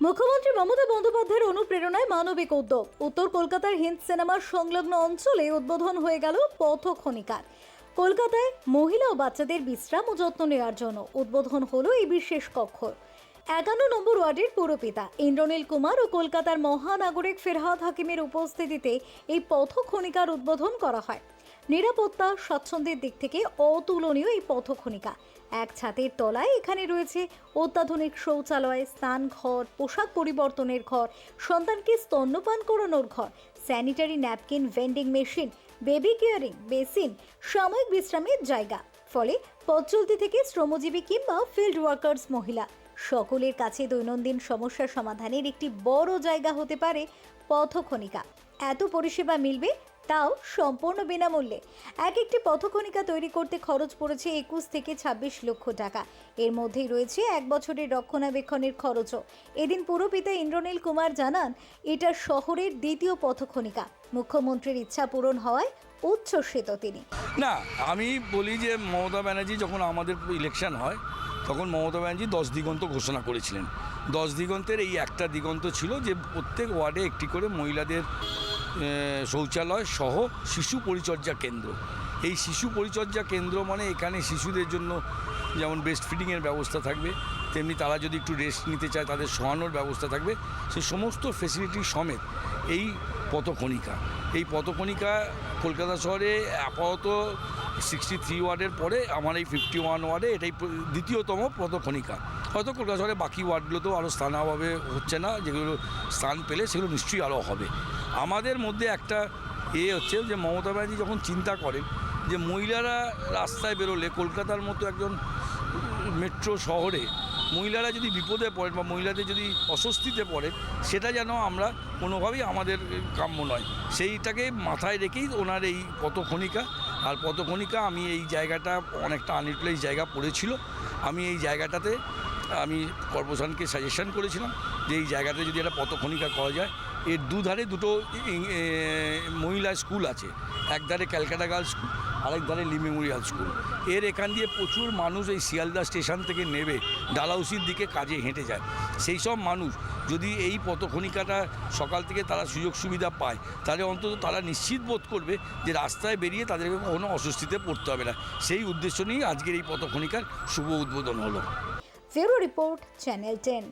মুখ্যমন্ত্রী মমতা বন্দ্যোপাধ্যায়ের অনুপ্রেরণায় মানবিক উদ্যোগ। উত্তর কলকাতার হিন্দ সিনেমার সংলগ্ন অঞ্চলে উদ্বোধন হয়ে গেল পথখনিকার কলকাতায় মহিলা ও বাচ্চাদের বিশ্রাম ও যত্ন নেওয়ার জন্য উদ্বোধন হলো এই বিশেষ কক্ষ একান্ন নম্বর ওয়ার্ডের পুরপিতা ইন্দ্রনীল কুমার ও কলকাতার মহানাগরিক ফেরহাদ হাকিমের উপস্থিতিতে এই পথখনিকার উদ্বোধন করা হয়। নিরাপত্তা, স্বাচ্ছন্দ্যের দিক থেকে অতুলনীয় এই পথখনিকা এক ছাদের তলায় এখানে রয়েছে অত্যাধুনিক শৌচালয় স্নান ঘর পোশাক পরিবর্তনের ঘর, সন্তানকে স্তন্যপান করানোর ঘর, sanitary napkin, vending machine, baby caring, basin, সাময়িক বিশ্রামের জায়গা। ফলে পথ চলতি থেকে শ্রমজীবী কিংবা ফিল্ড ওয়ার্কার্স মহিলা। সকলের কাছে দৈনন্দিন সমস্যা সমাধানের একটি বড় জায়গা হতে পারে পথখনিকা এত পরিষেবা মিলবে তাও সম্পূর্ণ বিনামূল্যে। এক একটি পথখনিকা তৈরি করতে খরচ পড়েছে একুশ থেকে ছাব্বিশ লক্ষ টাকা। এর মধ্যেই রয়েছে এক বছরের রক্ষণাবেক্ষণের খরচও। এদিন পুরপিতা ইন্দ্রনীল কুমার জানান, এটা শহরের দ্বিতীয় পথখনিকা মুখ্যমন্ত্রীর ইচ্ছা পূরণ হওয়ায় উচ্ছ্বসিত তিনি। না, আমি বলি যে মমতা ব্যানার্জি যখন আমাদের ইলেকশন হয়, তখন মমতা ব্যানার্জি দশ দিগন্ত ঘোষণা করেছিলেন। দশ দিগন্তের এই একটা দিগন্ত ছিল যে প্রত্যেক ওয়ার্ডে একটি করে মহিলাদের শৌচালয় সহ শিশু পরিচর্যা কেন্দ্র। এই শিশু পরিচর্যা কেন্দ্র মানে এখানে শিশুদের জন্য যেমন বেস্ট ফিডিংয়ের ব্যবস্থা থাকবে তেমনি তারা যদি একটু রেস্ট নিতে চায়, তাদের শোয়ানোর ব্যবস্থা থাকবে। সে সমস্ত ফেসিলিটি সমেত এই পথখনিকা এই পথখনিকা কলকাতা শহরে আপাতত সিক্সটি থ্রি ওয়ার্ডের পরে আমার এই ফিফটি ওয়ান ওয়ার্ডে এটাই দ্বিতীয়তম পথখনিকা হয়তো কলকাতা শহরে বাকি ওয়ার্ডগুলোতেও আরও স্থানাভাবে হচ্ছে না, যেগুলো স্থান পেলে সেগুলো নিশ্চয়ই আরও হবে। আমাদের মধ্যে একটা এ হচ্ছে যে মমতা ব্যানার্জি যখন চিন্তা করেন যে মহিলারা রাস্তায় বেরোলে কলকাতার মতো একজন মেট্রো শহরে মহিলারা যদি বিপদে পড়েন বা মহিলাদের যদি অস্বস্তিতে পড়ে, সেটা যেন আমরা কোনোভাবেই আমাদের কাম্য নয়। সেইটাকে মাথায় রেখেই ওনার এই পথখনিকা। আর পথখনিকা আমি এই জায়গাটা অনেকটা আনইউটিলাইজ জায়গা পড়েছিল। আমি এই জায়গাটাতে আমি কর্পোরেশনকে সাজেশন করেছিলাম যে এই জায়গাতে যদি একটা পথখনিকা করা যায়, এর দুধারে দুটো মহিলা স্কুল আছে। একধারে ক্যালকাটা গার্লস স্কুল আরেক ধারে লি মেমোরিয়াল স্কুল। এর এখান দিয়ে প্রচুর মানুষ এই শিয়ালদা স্টেশন থেকে নেবে ডালাউসির দিকে কাজে হেঁটে যায়। সেই সব মানুষ যদি এই পথখনিকাটা সকাল থেকে তারা সুযোগ সুবিধা পায়, তাহলে অন্তত তারা নিশ্চিত বোধ করবে যে রাস্তায় বেরিয়ে তাদেরকে কোনো অস্বস্তিতে পড়তে হবে না। সেই উদ্দেশ্য নিয়েই আজকের এই পথখনিকার শুভ উদ্বোধন হলো। ফেরো রিপোর্ট, চ্যানেল টেন।